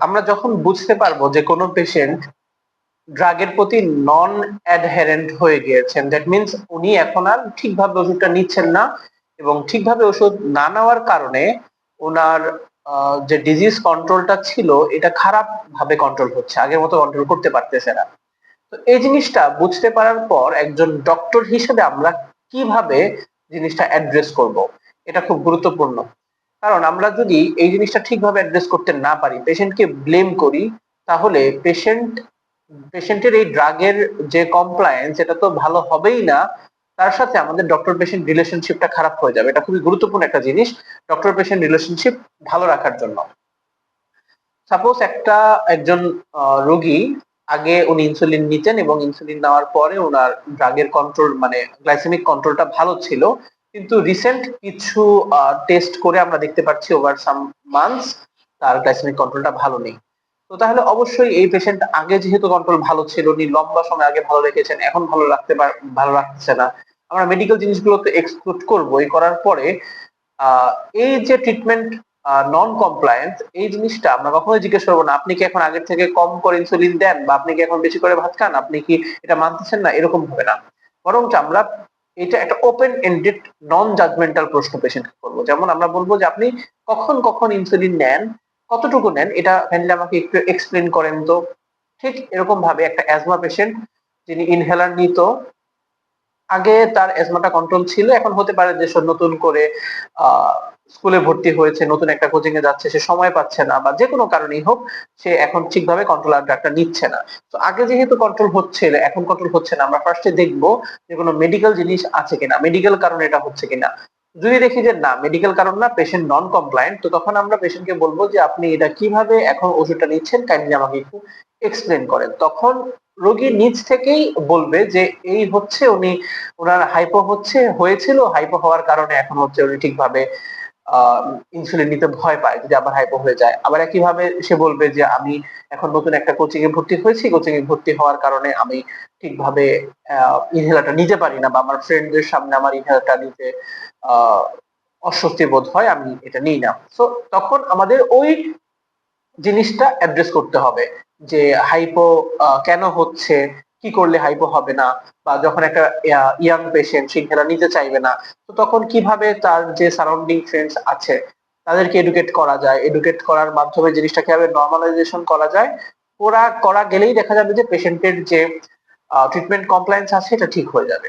আমরা যখন বুঝতে পারব যে কোনো পেশেন্ট ড্রাগের প্রতি নন অ্যাডহেরেন্ট হয়ে গিয়েছেন দ্যাট মিনস উনি এখন আর ঠিকভাবে ওষুধটা নিচ্ছেন না এবং ঠিকভাবে ওষুধ না নেওয়ার কারণে ওনার যে ডিজিজ কন্ট্রোলটা ছিল, এটা খারাপ ভাবে কন্ট্রোল হচ্ছে, আগের মতো কন্ট্রোল করতে পারতেছে না। তো এই জিনিসটা বুঝতে পারার পর একজন ডক্টর হিসেবে আমরা কীভাবে জিনিসটা অ্যাড্রেস করব? এটা খুব গুরুত্বপূর্ণ। কারণ আমরা যদি এই জিনিসটা ঠিকভাবে অ্যাড্রেস করতে না পারি পেশেন্টকে ব্লেম করি, তাহলে পেশেন্ট পেশেন্টের এই ড্রাগের যে কমপ্লায়েন্স এটা তো ভালো হবেই না। তার সাথে আমাদের ডক্টর পেশেন্ট রিলেশনশিপটা খারাপ হয়ে যাবে। এটা খুবই গুরুত্বপূর্ণ একটা জিনিস ডক্টর পেশেন্ট রিলেশনশিপ ভালো রাখার জন্য। সাপোজ একটা, একজন রোগী, আগে উনি ইনসুলিন নিতেন এবং ইনসুলিন নেওয়ার পরে ওনার ড্রাগের কন্ট্রোল মানে গ্লাইসেমিক কন্ট্রোলটা ভালো ছিল। কিন্তু রিসেন্ট কিছু টেস্ট করে আমরা দেখতে পাচ্ছি ওভার সাম মান্থস তার গ্লাইসেমিক কন্ট্রোলটা ভালো নেই। তো তাহলে অবশ্যই এই পেশেন্ট আগে যেহেতু কন্ট্রোল ভালো ছিল উনি লম্বা সময় আগে ভালো রেখেছেন, এখন ভালো রাখতে ভালো রাখছে না। আমরা মেডিকেল জিনিসগুলো তো এক্সক্লুড করবোই, করার পরে এই যে ট্রিটমেন্ট নন কমপ্লায়েন্স এই জিনিসটা আমরা কখনোই জিজ্ঞেস করব না, আপনি কি এখন আগের থেকে কম করে ইনসুলিন দেন, বা আপনি কি এখন বেশি করে ভাত খান, আপনি কি এটা মানতেছেন না, এরকম হবে না। বরং আমরা এটা একটা ওপেন এন্ডেড নন জাজমেন্টাল প্রশ্ন পেশেন্ট করব। যেমন আমরা বলব যে আপনি কখন কখন ইনসুলিন নেন, কতটুকু নেন, এটা কাইন্ডলি আমাকে একটু এক্সপ্লেন করেন তো। ঠিক এরকম ভাবে একটা অ্যাজমা পেশেন্ট যিনি ইনহেলার নিত আগে তার অ্যাজমাটা কন্ট্রোল ছিল, এখন হতে পারে যে নতুন করে স্কুলে ভর্তি হয়েছে, নতুন একটা কোচিং এ যাচ্ছে, সে সময় পাচ্ছে না বা যে কোনো কারণেই হোক, সে এখন ঠিকভাবে কন্ট্রোল আর ড্রাগটা নিচ্ছে না। তো আগে যেহেতু কন্ট্রোল হচ্ছে, এখন কন্ট্রোল হচ্ছে না, আমরা ফার্স্টে দেখব যে কোনো মেডিকেল জিনিস আছে কিনা মেডিকেল কারণে এটা হচ্ছে কিনা। যদি দেখি যে না মেডিকেল কারণ না পেশেন্ট নন কমপ্লায়েন্ট তো তখন আমরা পেশেন্টকে বলব যে আপনি এটা কীভাবে এখন ওষুধটা নিচ্ছেন কাইন্ডলি আমাকে একটু এক্সপ্লেন করেন। তখন রোগী নিজ থেকেই বলবে যে এই হচ্ছে উনি, ওনার হাইপো হচ্ছে, হয়েছিল হাইপো হওয়ার কারণে এখন হচ্ছে উনি ঠিকভাবে ইনসুলিন নিতে ভয় পায় যদি আবার হাইপো হয়ে যায়। আবার একইভাবে সে বলবে যে আমি এখন নতুন একটা কোচিং এ ভর্তি হয়েছি কোচিং এ ভর্তি হওয়ার কারণে আমি ঠিকভাবে ইনহেলারটা নিতে পারি না বা আমার ফ্রেন্ডদের সামনে আমার ইনহেলারটা নিতে অস্বস্তি বোধ হয়, আমি এটা নিই না। তো তখন আমাদের ওই জিনিসটা অ্যাড্রেস করতে হবে। যে হাইপো কেন হচ্ছে? কি করলে হাইপো হবে না? বা যখন একটা ইয়াং পেশেন্ট সে নিতে চাইবে না, তো তখন কীভাবে তার যে সারাউন্ডিং ফ্রেন্ডস আছে, তাদেরকে এডুকেট করা যায়? এডুকেট করার মাধ্যমে জিনিসটা কীভাবে নর্মালাইজেশন করা যায়? ওরা করা গেলেই দেখা যাবে যে পেশেন্টের যে ট্রিটমেন্ট কমপ্লায়েন্স আছে, এটা ঠিক হয়ে যাবে।